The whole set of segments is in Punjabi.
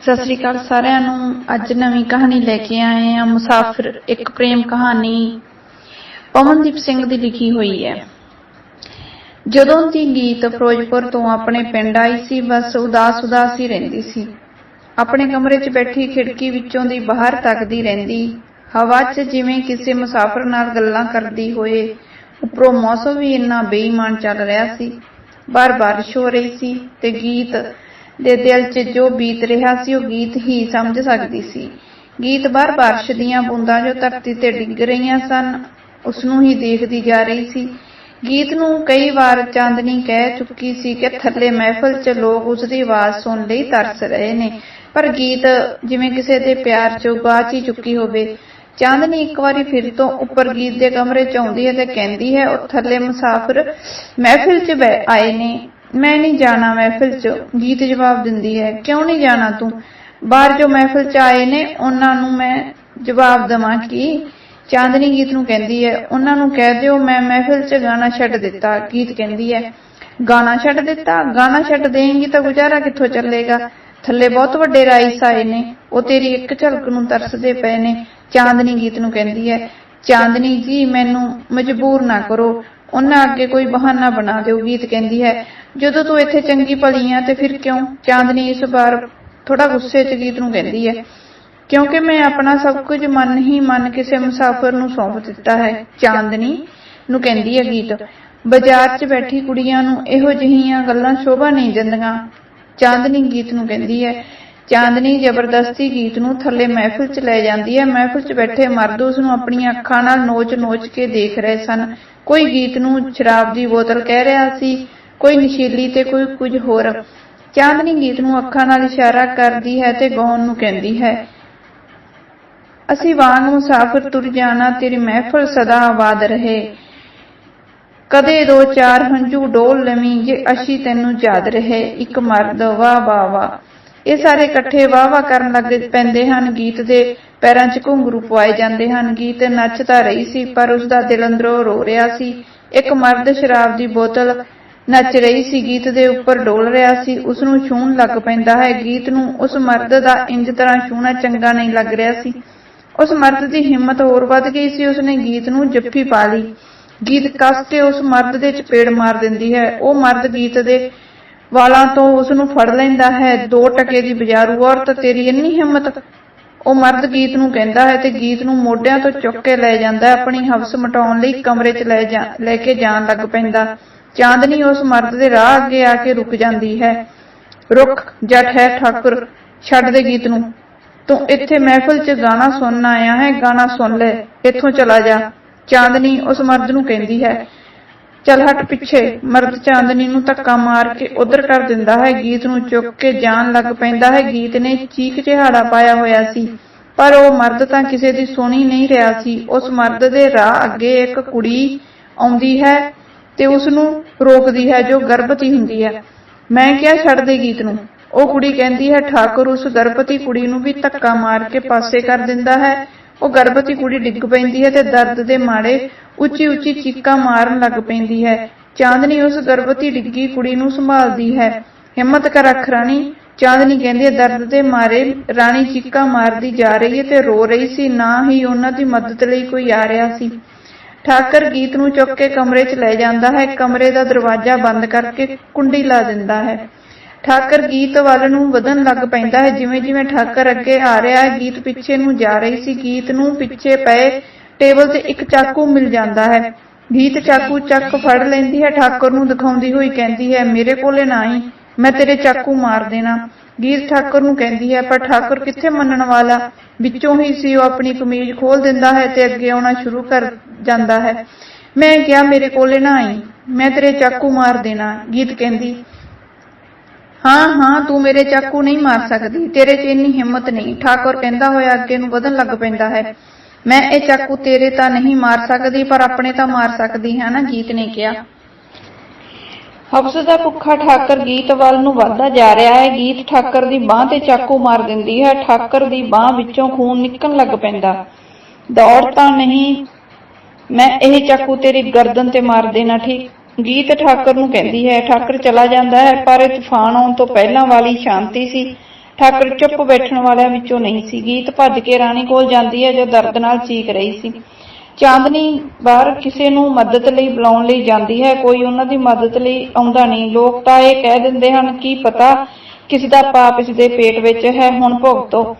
ਸਤਿ ਸ੍ਰੀ ਅਕਾਲ ਸਾਰਿਆਂ ਨੂੰ। ਅੱਜ ਨਵੀਂ ਕਹਾਣੀ ਲੈ ਕੇ ਆਏ ਹਾਂ। ਮੁਸਾਫਿਰ, ਇੱਕ ਪ੍ਰੇਮ ਕਹਾਣੀ ਪਵਨਦੀਪ ਸਿੰਘ ਦੀ ਲਿਖੀ ਹੋਈ ਹੈ। ਜਦੋਂ ਦੀ ਗੀਤ ਫਿਰੋਜ਼ਪੁਰ ਤੋਂ ਆਪਣੇ ਪਿੰਡ ਆਈ ਸੀ, ਬਸ ਉਦਾਸ ਉਦਾਸ ਹੀ ਰਹਿੰਦੀ ਸੀ। ਆਪਣੇ ਕਮਰੇ 'ਚ ਬੈਠੀ ਖਿੜਕੀ ਵਿੱਚੋਂ ਦੀ ਬਾਹਰ ਤੱਕਦੀ ਰਹਿੰਦੀ। ਹਵਾ 'ਚ ਜਿਵੇਂ ਕਿਸੇ ਮੁਸਾਫਿਰ ਨਾਲ ਗੱਲਾਂ ਕਰਦੀ ਹੋਏ, ਉੱਪਰੋਂ ਮੌਸਮ ਵੀ ਇੰਨਾ ਬੇਈਮਾਨ ਚੱਲ ਰਿਹਾ ਸੀ। ਬਾਰ ਬਾਰਿਸ਼ ਹੋ ਰਹੀ ਸੀ ਤੇ ਗੀਤ ਦੇ ਦਿਲ 'ਚ ਜੋ ਬੀਤ ਰਿਹਾ ਸੀ ਉਹ ਗੀਤ ਹੀ ਸਮਝ ਸਕਦੀ ਸੀ। ਗੀਤ ਬਾਰ ਬਾਰਿਸ਼ ਦੀਆਂ ਬੂੰਦਾਂ ਜੋ ਧਰਤੀ ਤੇ ਡਿੱਗ ਰਹੀਆਂ ਸਨ ਉਸ ਨੂੰ ਹੀ ਦੇਖਦੀ ਜਾ ਰਹੀ ਸੀ। ਗੀਤ ਨੂੰ ਕਈ ਵਾਰ ਚਾਂਦਨੀ ਕਹਿ ਚੁੱਕੀ ਸੀ ਕਿ ਥੱਲੇ ਮਹਿਫਲ 'ਚ ਲੋਕ ਉਸ ਦੀ ਆਵਾਜ਼ ਸੁਣ ਲਈ ਤਰਸ ਰਹੇ ਨੇ। ਪਰ ਗੀਤ ਜਿਵੇਂ ਕਿਸੇ ਦੇ ਪਿਆਰ 'ਚ ਗਾਚ ਹੀ ਚੁੱਕੀ ਹੋਵੇ। ਚਾਂਦਨੀ ਇੱਕ ਵਾਰੀ ਫਿਰ ਤੋਂ ਉੱਪਰ ਗੀਤ ਦੇ ਕਮਰੇ 'ਚ ਆਉਂਦੀ ਹੈ ਤੇ ਕਹਿੰਦੀ ਹੈ, ਉਹ ਥੱਲੇ ਮੁਸਾਫ਼ਰ ਮਹਿਫਿਲ 'ਚ ਬੈ- ਆਏ ਨੇ। ਮੈਂ ਨਹੀਂ ਜਾਣਾ ਮਹਿਫਿਲ 'ਚ। ਗੀਤ ਜਵਾਬ ਦਿੰਦੀ ਹੈ, ਕਿਉਂ ਨਹੀਂ ਜਾਣਾ ਤੂੰ? ਬਾਹਰ ਜੋ ਮਹਿਫਿਲ 'ਚ ਆਏ ਨੇ, ਉਹਨਾਂ ਨੂੰ ਮੈਂ ਜਵਾਬ ਦਵਾਂ ਕਿ ਚਾਂਦਨੀ ਗੀਤ ਨੂੰ ਕਹਿੰਦੀ ਹੈ। ਉਹਨਾਂ ਨੂੰ ਕਹਿ ਦਿਓ, ਮੈਂ ਮਹਿਫਿਲ 'ਚ ਗਾਣਾ ਛੱਡ ਦਿੱਤਾ। ਗੀਤ ਕਹਿੰਦੀ ਹੈ, ਗਾਣਾ ਛੱਡ ਦਿੱਤਾ? ਗਾਣਾ ਛੱਡ ਦੇਂਗੀ ਤਾਂ ਗੁਜ਼ਾਰਾ ਕਿੱਥੋਂ ਚੱਲੇਗਾ? ਥੱਲੇ ਬਹੁਤ ਵੱਡੇ ਰਾਈਸ ਆਏ ਨੇ। ਉਹ ਤੇਰੀ ਇੱਕ ਝਲਕ ਨੂੰ ਤਰਸਦੇ ਪਏ ਨੇ। ਚਾਂਦਨੀ ਗੀਤ ਨੂੰ ਕਹਿੰਦੀ ਹੈ, ਚਾਂਦਨੀ ਜੀ, ਮੈਨੂੰ ਮਜਬੂਰ ਨਾ ਕਰੋ। ਉਹਨਾਂ ਅੱਗੇ ਕੋਈ ਬਹਾਨਾ ਬਣਾ ਦਿਓ ਗੀਤ ਕਹਿੰਦੀ ਹੈ, ਜਦੋਂ ਤੂੰ ਇੱਥੇ ਚੰਗੀ ਭਲੀ ਆ ਤੇ ਫਿਰ ਕਿਉਂ? ਚਾਂਦਨੀ ਇਸ ਵਾਰ ਥੋੜਾ ਗੁੱਸੇ 'ਚ ਗੀਤ ਨੂੰ ਕਹਿੰਦੀ ਹੈ, ਕਿਉਂਕਿ ਮੈਂ ਆਪਣਾ ਸਭ ਕੁਝ ਮਨ ਹੀ ਮਨ ਕਿਸੇ ਮੁਸਾਫਰ ਨੂੰ ਸੌਂਪ ਦਿੱਤਾ ਹੈ। ਚਾਂਦਨੀ ਨੂੰ ਕਹਿੰਦੀ ਹੈ ਗੀਤ, ਬਾਜ਼ਾਰ 'ਚ ਬੈਠੀ ਕੁੜੀਆਂ ਨੂੰ ਇਹੋ ਜਿਹੀਆਂ ਗੱਲਾਂ ਸ਼ੋਭਾ ਨਹੀਂ ਦਿੰਦੀਆਂ। ਚਾਂਦਨੀ ਗੀਤ ਨੂੰ ਕਹਿੰਦੀ ਹੈ ਚਾਂਦਨੀ ਜ਼ਬਰਦਸਤੀ ਗੀਤ ਨੂੰ ਥੱਲੇ ਮਹਿਫਿਲ 'ਚ ਲੈ ਜਾਂਦੀ ਹੈ। ਮਹਿਫਿਲ 'ਚ ਬੈਠੇ ਮਰਦ ਉਸ ਨੂੰ ਆਪਣੀਆਂ ਅੱਖਾਂ ਨਾਲ ਨੋਚ-ਨੋਚ ਕੇ ਦੇਖ ਰਹੇ ਸਨ। ਕੋਈ ਗੀਤ ਨੂੰ ਸ਼ਰਾਬ ਦੀ ਬੋਤਲ ਕਹਿ ਰਿਹਾ ਸੀ, ਕੋਈ ਨਸ਼ੀਲੀ ਤੇ ਕੋਈ ਕੁਝ ਹੋਰ। ਚਾਂਦਨੀ ਗੀਤ ਨੂੰ ਅੱਖਾਂ ਨਾਲ ਇਸ਼ਾਰਾ ਕਰਦੀ ਹੈ ਤੇ ਗਾਉਣ ਨੂੰ ਕਹਿੰਦੀ ਹੈ, ਅਸੀਂ ਵਾਂਗ ਮੁਸਾਫਿਰ ਤੁਰ ਜਾਣਾ, ਤੇਰੀ ਮਹਿਫਲ ਸਦਾ ਆਬਾਦ ਰਹੇ। ਕਦੇ ਦੋ ਚਾਰ ਹੰਝੂ ਡੋਲ ਲਵੀਂ, ਜੇ ਅਸੀਂ ਤੈਨੂੰ ਯਾਦ ਰਹੇ। ਇੱਕ ਮਰਦ ਵਾਹ ਵਾਹ ਵਾਹ ਇਹ ਸਾਰੇ ਇਕੱਠੇ ਵਾਹ ਵਾਹ ਕਰਨ ਲੱਗ ਪੈਂਦੇ ਹਨ। ਗੀਤ ਦੇ ਪੈਰਾਂ 'ਚ ਘੁੰਗਰੂ ਪਵਾਏ ਜਾਂਦੇ ਹਨ। ਗੀਤ ਨੱਚ ਰਹੀ ਸੀ, ਪਰ ਉਸ ਦਾ ਦਿਲ ਅੰਦਰੋਂ ਰੋ ਰਿਹਾ ਸੀ। ਇੱਕ ਮਰਦ ਸ਼ਰਾਬ ਦੀ ਬੋਤਲ ਨੱਚ ਰਹੀ ਸੀ। ਗੀਤ ਦੇ ਉੱਪਰ ਡੋਲ ਰਿਹਾ ਸੀ। ਉਸ ਨੂੰ ਛੂਹਣ ਲੱਗ ਪੈਂਦਾ ਹੈ। ਗੀਤ ਨੂੰ ਉਸ ਮਰਦ ਦਾ ਇੰਜ ਤਰ੍ਹਾਂ ਛੂਹਣਾ ਚੰਗਾ ਨਹੀਂ ਲੱਗ ਰਿਹਾ ਸੀ। ਉਸ ਮਰਦ ਦੀ ਹਿੰਮਤ ਹੋਰ ਵੱਧ ਗਈ ਸੀ। ਉਸਨੇ ਗੀਤ ਨੂੰ ਜੱਫੀ ਪਾ ਲਈ। ਗੀਤ ਕੱਸ ਕੇ ਉਸ ਮਰਦ ਦੇ ਚਪੇੜ ਮਾਰ ਦਿੰਦੀ ਹੈ। ਉਹ ਮਰਦ ਗੀਤ ਦੇ ਵਾਲਾਂ ਤੋਂ ਉਸ ਨੂੰ ਫੜ ਲੈਂਦਾ ਹੈ। ਦੋ ਟਕੇ ਦੀ ਬਜ਼ਾਰੂ ਔਰਤ ਤੇਰੀ ਇੰਨੀ ਹਿੰਮਤ, ਉਹ ਮਰਦ ਗੀਤ ਨੂੰ ਕਹਿੰਦਾ ਹੈ ਤੇ ਗੀਤ ਨੂੰ ਮੋਢਿਆਂ ਤੋਂ ਚੁੱਕ ਕੇ ਲੈ ਜਾਂਦਾ ਆਪਣੀ ਹਵਸ ਮਟਾਉਣ ਲਈ ਕਮਰੇ 'ਚ ਲੈ ਜਾ, ਲੈ ਕੇ ਜਾਣ ਲੱਗ ਪੈਂਦਾ। ਚਾਂਦਨੀ ਉਸ ਮਰਦ ਦੇ ਰਾਹ ਅੱਗੇ ਆ ਕੇ ਰੁਕ ਜਾਂਦੀ ਹੈ। ਰੁਕ ਜੱਟ ਹੈ, ਠਾਕੁਰ, ਛੱਡ ਦੇ ਗੀਤ ਨੂੰ। ਤੂੰ ਇੱਥੇ ਮਹਿਫਲ 'ਚ ਗਾਣਾ ਸੁਣਨ ਆਇਆ ਹੈ, ਗਾਣਾ ਸੁਣ ਲੈ, ਇੱਥੋਂ ਚਲਾ ਜਾ। ਚਾਂਦਨੀ ਉਸ ਮਰਦ ਨੂੰ ਕਹਿੰਦੀ ਹੈ ਚੱਲ ਹਟ ਪਿੱਛੇ। ਮਰਦ ਚਾਂਦਨੀ ਨੂੰ ਧੱਕਾ ਮਾਰ ਕੇ ਉਧਰ ਕਰ ਦਿੰਦਾ ਹੈ। ਗੀਤ ਨੂੰ ਚੁੱਕ ਕੇ ਜਾਣ ਲੱਗ ਪੈਂਦਾ ਹੈ। ਗੀਤ ਨੇ ਚੀਕ ਚਿਹਾੜਾ ਪਾਇਆ ਹੋਇਆ ਸੀ। ਪਰ ਉਹ ਮਰਦ ਤਾਂ ਕਿਸੇ ਦੀ ਸੁਣੀ ਨਹੀਂ ਰਿਹਾ ਸੀ। ਉਸ ਮਰਦ ਦੇ ਰਾਹ ਅੱਗੇ ਇੱਕ ਕੁੜੀ ਆਉਂਦੀ ਹੈ ਤੇ ਉਸ ਨੂੰ ਰੋਕਦੀ ਹੈ, ਜੋ ਗਰਭਵਤੀ ਹੁੰਦੀ ਹੈ। ਮੈਂ ਕਿਹਾ, ਛੱਡ ਦੇ ਗੀਤ ਨੂੰ। ਉਹ ਕੁੜੀ ਕਹਿੰਦੀ ਹੈ, ਠਾਕੁਰ ਉਸ ਗਰਭਵਤੀ ਕੁੜੀ ਨੂੰ ਵੀ ਧੱਕਾ ਮਾਰ ਕੇ ਪਾਸੇ ਕਰ ਦਿੰਦਾ ਹੈ। ਉਹ ਗਰਭਵਤੀ ਕੁੜੀ ਡਿੱਗ ਪੈਂਦੀ ਹੈ ਤੇ ਦਰਦ ਦੇ ਮਾਰੇ ਉੱਚੀ ਉੱਚੀ ਚੀਕਾਂ ਮਾਰਨ ਲੱਗ ਪੈਂਦੀ ਹੈ। ਚਾਂਦਨੀ ਉਸ ਗਰਭਵਤੀ ਡਿੱਗੀ ਕੁੜੀ ਨੂੰ ਸੰਭਾਲਦੀ ਹੈ। ਹਿੰਮਤ ਕਰ ਰੱਖ ਰਾਣੀ, ਚਾਂਦਨੀ ਕਹਿੰਦੀ ਹੈ, ਦਰਦ ਦੇ ਮਾਰੇ ਰਾਣੀ ਚੀਕਾਂ ਮਾਰਦੀ ਜਾ ਰਹੀ ਹੈ ਤੇ ਰੋ ਰਹੀ ਸੀ, ਨਾ ਹੀ ਉਹਨਾਂ ਦੀ ਮਦਦ ਲਈ ਕੋਈ ਆ ਰਿਹਾ ਸੀ। ਠਾਕਰ ਗੀਤ ਨੂੰ ਚੁੱਕ ਕੇ ਕਮਰੇ 'ਚ ਲੈ ਜਾਂਦਾ ਹੈ। ਕਮਰੇ ਦਾ ਦਰਵਾਜ਼ਾ ਬੰਦ ਕਰਕੇ ਕੁੰਡੀ ਲਾ ਦਿੰਦਾ ਹੈ। ਠਾਕਰ ਗੀਤ ਵੱਲ ਨੂੰ ਵਧਣ ਲੱਗ ਪੈਂਦਾ ਹੈ। ਜਿਵੇਂ ਜਿਵੇਂ ਠਾਕਰ ਅੱਗੇ ਆ ਰਿਹਾ ਹੈ, ਗੀਤ ਪਿੱਛੇ ਨੂੰ ਜਾ ਰਹੀ ਸੀ। ਗੀਤ ਨੂੰ ਪਿੱਛੇ ਪਏ ਟੇਬਲ ਤੇ ਇੱਕ ਚਾਕੂ ਮਿਲ ਜਾਂਦਾ ਹੈ। ਗੀਤ ਚਾਕੂ ਚੱਕ ਫੜ ਲੈਂਦੀ ਹੈ। ਠਾਕਰ ਨੂੰ ਦਿਖਾਉਂਦੀ ਹੋਈ ਕਹਿੰਦੀ ਹੈ, ਮੇਰੇ ਕੋਲੇ ਨਾ ਆਈ, ਮੈਂ ਤੇਰੇ ਚਾਕੂ ਮਾਰ ਦੇਣਾ। ਗੀਤ ਠਾਕੁਰ ਨੂੰ ਕਹਿੰਦੀ ਹੈ, ਪਰ ਠਾਕੁਰ ਕਿੱਥੇ ਮੰਨਣ ਵਾਲਾ? ਵਿੱਚੋਂ ਹੀ ਸੀ ਉਹ ਆਪਣੀ ਕਮੀਜ਼ ਖੋਲ ਦਿੰਦਾ ਹੈ ਤੇ ਅੱਗੇ ਆਉਣਾ ਸ਼ੁਰੂ ਕਰ ਜਾਂਦਾ ਹੈ। ਮੈਂ ਕਿਹਾ, ਮੇਰੇ ਕੋਲੇ ਨਾ ਆਈ, ਮੈਂ ਤੇਰੇ ਚਾਕੂ ਮਾਰ ਦੇਣਾ। ਗੀਤ ਕਹਿੰਦੀ ਹਾਂ ਹਾਂ, ਤੂੰ ਮੇਰੇ ਚਾਕੂ ਨਹੀਂ ਮਾਰ ਸਕਦੀ, ਤੇਰੇ 'ਚ ਇੰਨੀ ਹਿੰਮਤ ਨਹੀਂ। ਠਾਕੁਰ ਕਹਿੰਦਾ ਹੋਇਆ ਅੱਗੇ ਨੂੰ ਵਧਣ ਲੱਗ ਪੈਂਦਾ ਹੈ। ਮੈਂ ਇਹ ਚਾਕੂ ਤੇਰੇ ਤਾਂ ਨਹੀਂ ਮਾਰ ਸਕਦੀ, ਪਰ ਆਪਣੇ ਤਾਂ ਮਾਰ ਸਕਦੀ ਹੈ ਨਾ ਗੀਤ ਨੇ ਕਿਹਾ। ਹਫਸ ਦਾ ਭੁੱਖਾ ਠਾਕਰ ਗੀਤ ਵੱਲ ਨੂੰ ਵੱਧਦਾ ਜਾ ਰਿਹਾ ਹੈ। ਗੀਤ ਠਾਕਰ ਦੀ ਬਾਹ ਤੇ ਚਾਕੂ ਮਾਰ ਦਿੰਦੀ ਹੈ। ਠਾਕਰ ਦੀ ਬਾਹ ਵਿੱਚੋਂ ਖੂਨ ਨਿਕਲਣ ਲੱਗ ਪੈਂਦਾ। ਦੌੜ ਤਾਂ ਨਹੀਂ, ਮੈਂ ਇਹ ਚਾਕੂ ਤੇਰੀ ਗਰਦਨ ਤੇ ਮਾਰ ਦੇਣਾ, ਠੀਕ? ਗੀਤ ਠਾਕਰ ਨੂੰ ਕਹਿੰਦੀ ਹੈ, ਠਾਕਰ ਚਲਾ ਜਾਂਦਾ ਹੈ, ਪਰ ਤੂਫਾਨ ਆਉਣ ਤੋਂ ਪਹਿਲਾਂ ਵਾਲੀ ਸ਼ਾਂਤੀ ਸੀ। ਠਾਕਰ ਚੁੱਪ ਬੈਠਣ ਵਾਲਿਆਂ ਵਿੱਚੋਂ ਨਹੀਂ ਸੀ। ਗੀਤ ਭੱਜ ਕੇ ਰਾਣੀ ਕੋਲ ਜਾਂਦੀ ਹੈ, ਜੋ ਦਰਦ ਨਾਲ ਚੀਕ ਰਹੀ ਸੀ। ਚਾਂਦਨੀ ਬਾਹਰ ਕਿਸੇ ਨੂੰ ਮਦਦ ਲਈ ਬੁਲਾਉਣ ਲਈ ਜਾਂਦੀ ਹੈ, ਕੋਈ ਉਹਨਾਂ ਦੀ ਮਦਦ ਲਈ ਆਉਂਦਾ ਨਹੀਂ। ਲੋਕ ਤਾਂ ਇਹ ਕਹਿ ਦਿੰਦੇ ਹਨ, ਕਿ ਪਤਾ ਕਿਸ ਦਾ ਪਾਪ ਇਸ ਦੇ ਪੇਟ ਵਿੱਚ ਹੈ? ਹੁਣ ਭੁਗਤੋ।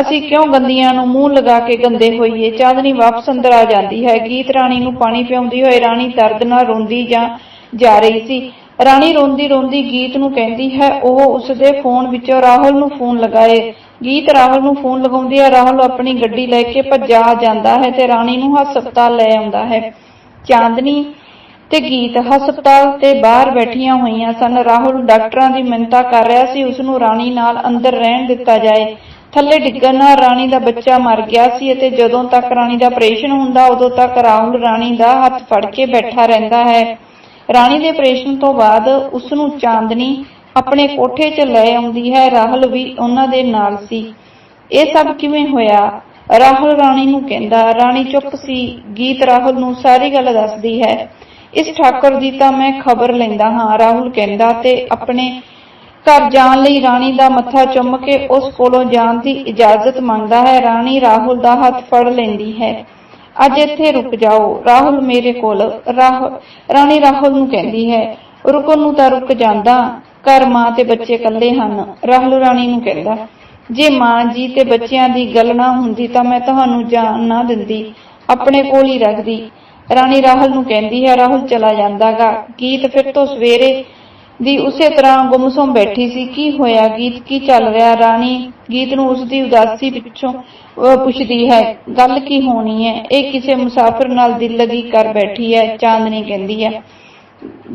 ਅਸੀਂ ਕਿਉਂ ਗੰਦੀਆਂ ਨੂੰ ਮੂੰਹ ਲਗਾ ਕੇ ਗੰਦੇ ਹੋਈਏ? ਚਾਂਦਨੀ ਵਾਪਸ ਅੰਦਰ ਆ ਜਾਂਦੀ ਹੈ। ਗੀਤ ਰਾਣੀ ਨੂੰ ਪਾਣੀ ਪਿਆਉਂਦੀ ਹੋਏ ਰਾਣੀ ਦਰਦ ਨਾਲ ਰੋਂਦੀ ਜਾਂ ਜਾ ਰਹੀ ਸੀ। ਰਾਣੀ ਰੋਂਦੀ ਰੋਂਦੀ ਗੀਤ ਨੂੰ ਕਹਿੰਦੀ ਹੈ, ਉਹ ਉਸਦੇ ਫੋਨ ਵਿੱਚੋਂ ਰਾਹੁਲ ਨੂੰ ਫੋਨ ਲਗਾਏ। ਗੀਤ ਰਾਹੁਲ ਨੂੰ ਫੋਨ ਲਗਾਉਂਦੀ ਹੈ ਰਾਹੁਲ ਆਪਣੀ ਗੱਡੀ ਲੈ ਕੇ ਭੱਜਾ ਜਾਂਦਾ ਹੈ ਤੇ ਰਾਣੀ ਨੂੰ ਹਸਪਤਾਲ ਲੈ ਆਉਂਦਾ ਹੈ। ਚਾਂਦਨੀ ਤੇ ਗੀਤ ਹਸਪਤਾਲ ਤੇ ਬਾਹਰ ਬੈਠੀਆਂ ਹੋਈਆਂ ਸਨ। ਰਾਹੁਲ ਡਾਕਟਰਾਂ ਦੀ ਮਿੰਤਾ ਕਰ ਰਿਹਾ ਸੀ। ਉਸ ਨੂੰ ਰਾਣੀ ਨਾਲ ਅੰਦਰ ਰਹਿਣ ਦਿੱਤਾ ਜਾਏ। ਥੱਲੇ ਡਿੱਗਣ ਨਾਲ ਰਾਣੀ ਦਾ ਬੱਚਾ ਮਰ ਗਿਆ ਸੀ ਅਤੇ ਜਦੋਂ ਤੱਕ ਰਾਣੀ ਦਾ ਆਪਰੇਸ਼ਨ ਹੁੰਦਾ, ਉਦੋਂ ਤੱਕ ਰਾਹੁਲ ਰਾਣੀ ਦਾ ਹੱਥ ਫੜ ਕੇ ਬੈਠਾ ਰਹਿੰਦਾ ਹੈ। ਰਾਣੀ ਦੇ ਆਪਰੇਸ਼ਨ ਤੋਂ ਬਾਅਦ ਉਸ ਨੂੰ ਚਾਂਦਨੀ ਆਪਣੇ ਕੋਠੇ 'ਚ ਲੈ ਆਉਂਦੀ ਹੈ, ਰਾਹੁਲ ਵੀ ਉਹਨਾਂ ਦੇ ਨਾਲ ਸੀ। ਇਹ ਸਭ ਕਿਵੇਂ ਹੋਇਆ? ਰਾਹੁਲ ਰਾਣੀ ਨੂੰ ਕਹਿੰਦਾ, ਰਾਣੀ ਚੁੱਪ ਸੀ। ਗੀਤ ਰਾਹੁਲ ਨੂੰ ਸਾਰੀ ਗੱਲ ਦੱਸਦੀ ਹੈ। ਇਸ ਠਾਕੁਰ ਦੀ ਤਾਂ ਮੈਂ ਖਬਰ ਲੈਂਦਾ ਹਾਂ, ਰਾਹੁਲ ਕਹਿੰਦਾ ਤੇ ਆਪਣੇ ਘਰ ਜਾਣ ਲਈ ਰਾਣੀ ਦਾ ਮੱਥਾ ਚੁੰਮ ਕੇ ਉਸ ਕੋਲੋਂ ਜਾਣ ਦੀ ਇਜਾਜ਼ਤ ਮੰਗਦਾ ਹੈ। ਰਾਣੀ ਰਾਹੁਲ ਦਾ ਹੱਥ ਫੜ ਲੈਂਦੀ ਹੈ। ਅੱਜ ਇੱਥੇ ਰੁਕ ਜਾਓ। ਰਾਹੁਲ ਮੇਰੇ ਕੋਲ। ਰਾਣੀ ਰਾਹੁਲ ਨੂੰ ਕਹਿੰਦੀ ਹੈ, ਰੁਕਣ ਨੂੰ ਤਾਂ ਰੁਕ ਜਾਂਦਾ। ਘਰ ਮਾਂ ਤੇ ਬੱਚੇ ਇਕੱਲੇ ਹਨ। ਰਾਹੁਲ ਰਾਣੀ ਨੂੰ ਕਹਿੰਦਾ, ਜੇ ਮਾਂ ਜੀ ਤੇ ਬੱਚਿਆਂ ਦੀ ਗੱਲ ਨਾ ਹੁੰਦੀ ਤਾਂ ਮੈਂ ਤੁਹਾਨੂੰ ਜਾਣ ਨਾ ਦਿੰਦੀ। ਆਪਣੇ ਕੋਲ ਹੀ ਰੱਖਦੀ। ਰਾਣੀ ਰਾਹੁਲ ਨੂੰ ਕਹਿੰਦੀ ਹੈ, ਰਾਹੁਲ ਚਲਾ ਜਾਂਦਾਗਾ। ਗੀਤ ਫਿਰ ਤੋਂ ਸਵੇਰੇ ਦੀ ਉਸੇ ਤਰ੍ਹਾਂ ਗੁੰਮਸੁੰਮ ਬੈਠੀ ਸੀ। ਕੀ ਹੋਇਆ? ਗੀਤ ਕੀ ਚੱਲ ਰਿਹਾ? ਰਾਣੀ ਗੀਤ ਨੂੰ ਉਸ ਦੀ ਉਦਾਸੀ ਪਿੱਛੋਂ ਪੁੱਛਦੀ ਹੈ, ਗੱਲ ਕੀ ਹੋਣੀ ਹੈ? ਇਹ ਕਿਸੇ ਮੁਸਾਫ਼ਰ ਨਾਲ ਦਿਲ ਲਗੀ ਕਰ ਬੈਠੀ ਹੈ, ਚਾਂਦਨੀ ਕਹਿੰਦੀ ਹੈ।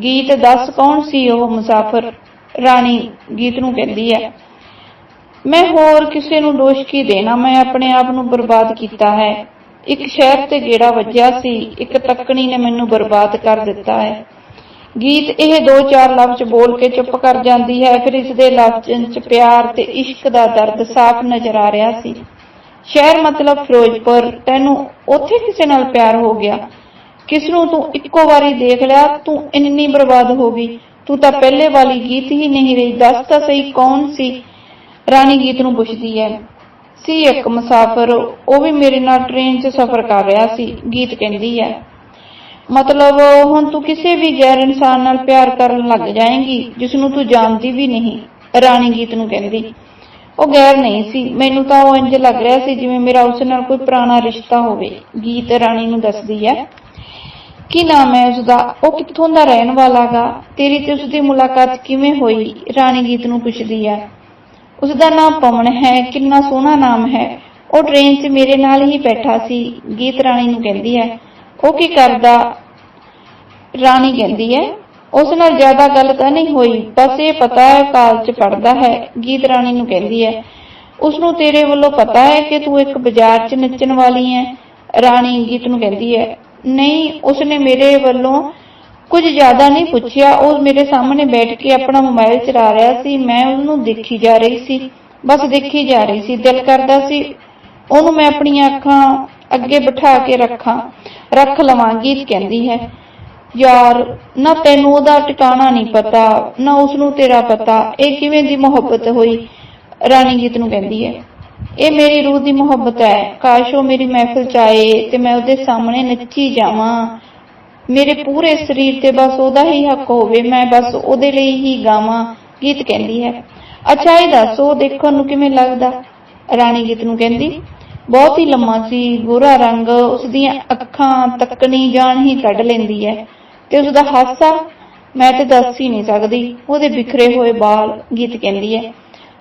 ਗੀਤ, ਦੱਸ ਕੌਣ ਸੀ ਉਹ ਮੁਸਾਫ਼ਰ? ਰਾਣੀ ਗੀਤ ਨੂੰ ਕਹਿੰਦੀ ਹੈ, ਮੈਂ ਹੋਰ ਕਿਸੇ ਨੂੰ ਦੋਸ਼ ਕੀ ਦੇਣਾ, ਮੈਂ ਆਪਣੇ ਆਪ ਨੂੰ ਬਰਬਾਦ ਕੀਤਾ ਹੈ। ਇੱਕ ਸ਼ਹਿਰ ਤੇ ਗੇੜਾ ਵੱਜਿਆ ਸੀ, ਇੱਕ ਤੱਕਣੀ ਨੇ ਮੈਨੂੰ ਬਰਬਾਦ ਕਰ ਦਿੱਤਾ ਹੈ। ਗੀਤ ਇਹ ਦੋ ਚਾਰ ਲਫ਼ਜ਼ ਬੋਲ ਕੇ ਚੁੱਪ ਕਰ ਜਾਂਦੀ ਹੈ, ਫਿਰ ਇਸ ਦੇ ਲਫ਼ਜ਼ਾਂ 'ਚ ਪਿਆਰ ਤੇ ਇਸ਼ਕ ਦਾ ਦਰਦ ਸਾਫ਼ ਨਜ਼ਰ ਆ ਰਿਹਾ ਸੀ। ਸ਼ਹਿਰ ਮਤਲਬ ਫਿਰੋਜ਼ਪੁਰ, ਤੈਨੂੰ ਉੱਥੇ ਕਿਸੇ ਨਾਲ ਪਿਆਰ ਹੋ ਗਿਆ? ਕਿਸ ਨੂੰ ਤੂੰ ਇੱਕੋ ਵਾਰੀ ਦੇਖ ਲਿਆ? ਤੂੰ ਇੰਨੀ ਬਰਬਾਦ ਹੋ ਗਈ। ਤੂੰ ਤਾਂ ਪਹਿਲੇ ਵਾਲੀ ਗੀਤ ਹੀ ਨਹੀਂ ਰਹੀ। ਦੱਸ ਤਾਂ ਸਹੀ ਕੌਣ ਸੀ? ਰਾਣੀ ਗੀਤ ਨੂੰ ਪੁੱਛਦੀ ਹੈ। ਸੀ ਇੱਕ ਮੁਸਾਫਰ, ਉਹ ਵੀ ਮੇਰੇ ਨਾਲ ਟ੍ਰੇਨ 'ਚ ਸਫ਼ਰ ਕਰ ਰਿਹਾ ਸੀ, ਗੀਤ ਕਹਿੰਦੀ ਹੈ। ਮਤਲਬ ਹੁਣ ਤੂੰ ਕਿਸੇ ਵੀ ਗੈਰ ਇਨਸਾਨ ਨਾਲ ਪਿਆਰ ਕਰਨ ਲੱਗ ਜਾਏਂਗੀ ਜਿਸ ਨੂੰ ਤੂੰ ਜਾਣਦੀ ਵੀ ਨਹੀਂ, ਰਾਣੀ ਗੀਤ ਨੂੰ ਕਹਿੰਦੀ। ਉਹ ਗੈਰ ਨਹੀਂ ਸੀ, ਮੈਨੂੰ ਤਾਂ ਉਹ ਇੰਜ ਲੱਗ ਰਿਹਾ ਸੀ ਜਿਵੇਂ ਮੇਰਾ ਉਸ ਨਾਲ ਕੋਈ ਪੁਰਾਣਾ ਰਿਸ਼ਤਾ ਹੋਵੇ, ਗੀਤ ਰਾਣੀ ਨੂੰ ਦੱਸਦੀ ਹੈ। ਕੀ ਨਾਮ ਹੈ ਉਸਦਾ? ਉਹ ਕਿੱਥੋਂ ਦਾ ਰਹਿਣ ਵਾਲਾਗਾ ਤੇਰੀ ਤੇ ਉਸਦੀ ਮੁਲਾਕਾਤ ਕਿਵੇਂ ਹੋਈ? ਰਾਣੀ ਗੀਤ ਨੂੰ ਪੁੱਛਦੀ ਹੈ। ਉਸਦਾ ਨਾਮ ਪਵਨ ਹੈ, ਕਿੰਨਾ ਸੋਹਣਾ ਨਾਮ ਹੈ। ਉਹ ਟ੍ਰੇਨ 'ਚ ਮੇਰੇ ਨਾਲ ਹੀ ਬੈਠਾ ਸੀ, ਗੀਤ ਰਾਣੀ ਨੂੰ ਕਹਿੰਦੀ ਹੈ। ਉਹ ਕੀ ਕਰਦਾ? ਰਾਣੀ ਕਹਿੰਦੀ ਹੈ, ਉਸ ਨਾਲ ਜ਼ਿਆਦਾ ਗੱਲ ਤਾਂ ਨਹੀਂ ਹੋਈ, ਬਸ ਇਹ ਪਤਾ ਹੈ ਕਾਲਜ ਪੜਦਾ ਹੈ, ਗੀਤ ਰਾਣੀ ਨੂੰ ਕਹਿੰਦੀ ਹੈ, ਉਸ ਨੂੰ ਤੇਰੇ ਵੱਲੋਂ ਪਤਾ ਹੈ ਕਿ ਤੂੰ ਇੱਕ ਬਾਜ਼ਾਰ 'ਚ ਨੱਚਣ ਵਾਲੀ ਹੈ? ਰਾਣੀ ਗੀਤ ਨੂੰ ਕਹਿੰਦੀ ਹੈ, ਨਹੀਂ ਉਸਨੇ ਮੇਰੇ ਵੱਲੋਂ ਕੁਝ ਜ਼ਿਆਦਾ ਨਹੀਂ ਪੁੱਛਿਆ, ਉਹ ਮੇਰੇ ਸਾਹਮਣੇ ਬੈਠ ਕੇ ਆਪਣਾ ਮੋਬਾਈਲ ਚਲਾ ਰਿਹਾ ਸੀ, ਮੈਂ ਉਹਨੂੰ ਦੇਖੀ ਜਾ ਰਹੀ ਸੀ, ਬਸ ਦੇਖੀ ਜਾ ਰਹੀ ਸੀ, ਦਿਲ ਕਰਦਾ ਸੀ ਉਹਨੂੰ ਮੈਂ ਆਪਣੀਆਂ ਅੱਖਾਂ ਅੱਗੇ ਬਿਠਾ ਕੇ ਰੱਖਾਂ, ਰੱਖ ਲਵਾਂ, ਗੀਤ ਕਹਿੰਦੀ ਹੈ। ਯਾਰ, ਨਾ ਤੈਨੂੰ ਉਹਦਾ ਟਿਕਾਣਾ ਨਹੀਂ ਪਤਾ, ਨਾ ਉਸ ਨੂੰ ਤੇਰਾ ਪਤਾ, ਇਹ ਕਿਵੇਂ ਦੀ ਮੁਹੱਬਤ ਹੋਈ? ਰਾਣੀ ਗੀਤ ਨੂੰ ਕਹਿੰਦੀ ਹੈ। ਇਹ ਮੇਰੀ ਰੂਹ ਦੀ ਮੁਹੱਬਤ ਹੈ। ਕਾਸ਼ ਉਹ ਮੇਰੀ ਮਹਿਫਿਲ ਚ ਆਏ ਤੇ ਮੈਂ ਉਹਦੇ ਸਾਹਮਣੇ ਨੱਚੀ ਜਾਵਾਂ। ਮੇਰੇ ਪੂਰੇ ਸਰੀਰ ਤੇ ਬਸ ਉਹਦਾ ਹੀ ਹੱਕ ਹੋਵੇ, ਮੈਂ ਬਸ ਉਹਦੇ ਲਈ ਹੀ ਗਾਵਾਂ, ਗੀਤ ਕਹਿੰਦੀ ਹੈ। ਅੱਛਾ, ਇਹ ਦੱਸ, ਉਹ ਦੇਖਣ ਨੂੰ ਕਿਵੇਂ ਲੱਗਦਾ? ਰਾਣੀ ਗੀਤ ਨੂੰ ਕਹਿੰਦੀ ਬਹੁਤ ਹੀ ਲੰਮਾ ਸੀ, ਗੋਰਾ ਰੰਗ, ਉਸਦੀਆਂ ਅੱਖਾਂ ਤੱਕਣੀ ਜਾਨ ਹੀ ਕੱਢ ਲੈਂਦੀ ਹੈ ਤੇ ਉਸਦਾ ਹਾਸਾ ਮੈਂ ਤੇ ਦੱਸ ਹੀ ਨਹੀਂ ਸਕਦੀ, ਉਹਦੇ ਬਿਖਰੇ ਹੋਏ ਵਾਲ ਗੀਤ ਕਹਿੰਦੀ ਹੈ,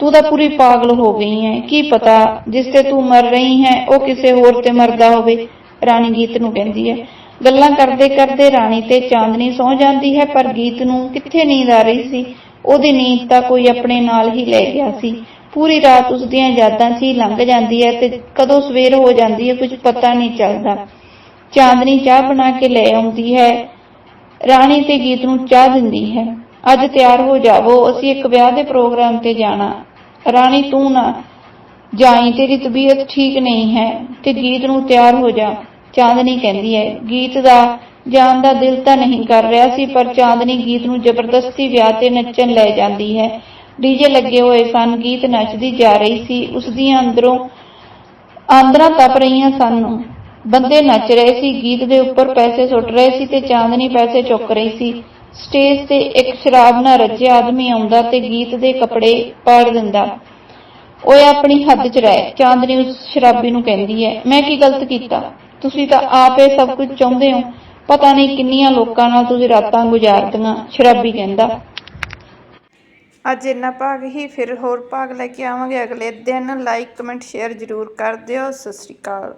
ਤੂੰ ਤਾਂ ਪੂਰੀ ਪਾਗਲ ਹੋ ਗਈ ਹੈ, ਕੀ ਪਤਾ ਜਿਸ ਤੇ ਤੂੰ ਮਰ ਰਹੀ ਹੈ, ਉਹ ਕਿਸੇ ਹੋਰ ਤੇ ਮਰਦਾ ਹੋਵੇ, ਰਾਣੀ ਗੀਤ ਨੂੰ ਕਹਿੰਦੀ ਹੈ। ਗੱਲਾਂ ਕਰਦੇ ਕਰਦੇ ਰਾਣੀ ਤੇ ਚਾਂਦਨੀ ਸੌ ਜਾਂਦੀ ਹੈ, ਪਰ ਗੀਤ ਨੂੰ ਕਿੱਥੇ ਨੀਂਦ ਆ ਰਹੀ ਸੀ, ਉਹਦੀ ਨੀਂਦ ਤਾਂ ਕੋਈ ਆਪਣੇ ਨਾਲ ਹੀ ਲੈ ਗਿਆ ਸੀ। ਪੂਰੀ ਰਾਤ ਉਸ ਦੀਆਂ ਯਾਦਾਂ ਸੀ, ਲੰਘ ਜਾਂਦੀ ਹੈ ਤੇ ਕਦੋਂ ਸਵੇਰ ਹੋ ਜਾਂਦੀ ਹੈ, ਕੁਝ ਪਤਾ ਨਹੀਂ ਚੱਲਦਾ। ਚਾਂਦਨੀ ਚਾਹ ਬਣਾ ਕੇ ਲੈ ਆਉਂਦੀ ਹੈ, ਰਾਣੀ ਤੇ ਗੀਤ ਨੂੰ ਚਾਹ ਦਿੰਦੀ ਹੈ। ਅੱਜ ਤਿਆਰ ਹੋ ਜਾਵੋ, ਅਸੀਂ ਇੱਕ ਵਿਆਹ ਦੇ ਪ੍ਰੋਗਰਾਮ ਤੇ ਜਾਣਾ। ਰਾਣੀ, ਤੂੰ ਨਾ ਜਾਈ, ਤੇਰੀ ਤਬੀਅਤ ਠੀਕ ਨਹੀਂ ਹੈ ਤੇ ਗੀਤ ਨੂੰ ਤਿਆਰ ਹੋ ਜਾ, ਚਾਂਦਨੀ ਕਹਿੰਦੀ ਹੈ। ਗੀਤ ਦਾ ਜਾਣ ਦਾ ਦਿਲ ਤਾਂ ਨਹੀਂ ਕਰ ਰਿਹਾ ਸੀ, ਪਰ ਚਾਂਦਨੀ ਗੀਤ ਨੂੰ ਜ਼ਬਰਦਸਤੀ ਵਿਆਹ ਤੇ ਨੱਚਣ ਲੈ ਜਾਂਦੀ ਹੈ। ਡੀਜੇ ਲੱਗੇ ਹੋਏ ਸਨ, ਗੀਤ ਨੱਚਦੀ ਜਾ ਰਹੀ ਸੀ ਉਸ ਦੀਆਂ ਅੰਦਰੋਂ ਆਂਦਰਾਂ ਤਪ ਰਹੀਆਂ ਸਨ। ਬੰਦੇ ਨੱਚ ਰਹੇ ਸੀ, ਗੀਤ ਦੇ ਉੱਪਰ ਪੈਸੇ ਸੁੱਟ ਰਹੇ ਸੀ ਤੇ ਚਾਂਦਨੀ ਪੈਸੇ ਚੁੱਕ ਰਹੀ ਸੀ। ਸਟੇਜ ਤੇ ਇੱਕ ਸ਼ਰਾਬ ਨਾਲ ਰੱਜਿਆ ਆਦਮੀ ਆਉਂਦਾ ਤੇ ਗੀਤ ਦੇ ਕੱਪੜੇ ਪਾੜ ਦਿੰਦਾ। ਓਏ ਆਪਣੀ ਹੱਦ 'ਚ ਰਹਿ, ਚਾਂਦਨੀ ਉਸ ਸ਼ਰਾਬੀ ਨੂੰ ਕਹਿੰਦੀ ਹੈ, ਮੈਂ ਕੀ ਗਲਤ ਕੀਤਾ? ਤੁਸੀਂ ਤਾਂ ਆਪ ਇਹ ਸਭ ਕੁਝ ਚਾਹੁੰਦੇ ਹੋ। ਪਤਾ ਨਹੀਂ ਕਿੰਨੀਆਂ ਲੋਕਾਂ ਨਾਲ ਤੁਸੀਂ ਰਾਤਾਂ ਗੁਜ਼ਾਰਦੀਆਂ, ਸ਼ਰਾਬੀ ਕਹਿੰਦਾ। ਅੱਜ ਇੰਨਾ ਭਾਗ ਹੀ, ਫਿਰ ਹੋਰ ਭਾਗ ਲੈ ਕੇ ਆਵਾਂਗੇ। ਅਗਲੇ ਦਿਨ ਲਾਈਕ ਕਮੈਂਟ ਸ਼ੇਅਰ ਜ਼ਰੂਰ ਕਰ ਦਿਓ। ਸਤਿ ਸ਼੍ਰੀ ਅਕਾਲ।